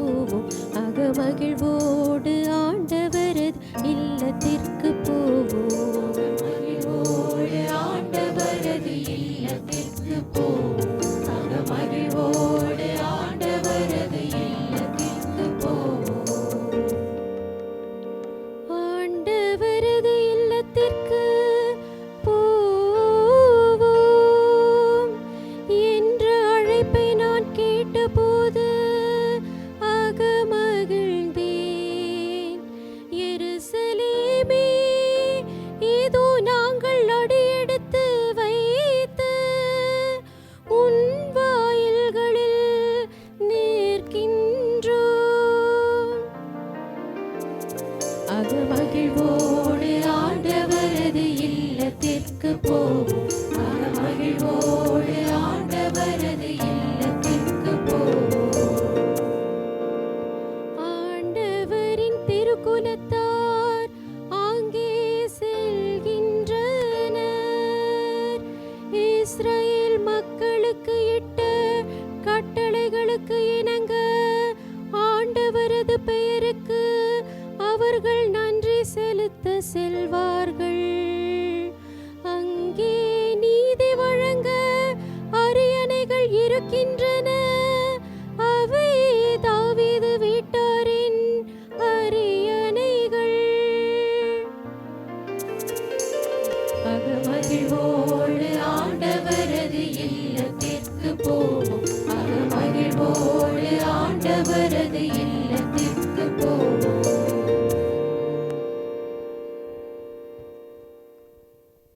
போவோம். அகமகிழ்வோடு ஆண்டவரது இல்லத்தில் நிற்கின்றோம் அகமகிழ்வோடு ஆண்டவரது இல்லத்திற்கு போவோம் ஆண்டவரது இல்லத்திற்கு போவோம் ஆண்டவரின் திருக்குலத்தார் ஆங்கே மக்களுக்கு இட்ட செல்வார்கள் அங்கே நீதி வழங்க அரியணைகள் இருக்கின்றன. அவை தாவீது வீட்டாரின் அரியணைகள். அகமகிழ்வோடு ஆண்டவரது இல்லத்திற்கு போவோம். அகமகிழ்வோடு ஆண்டவர்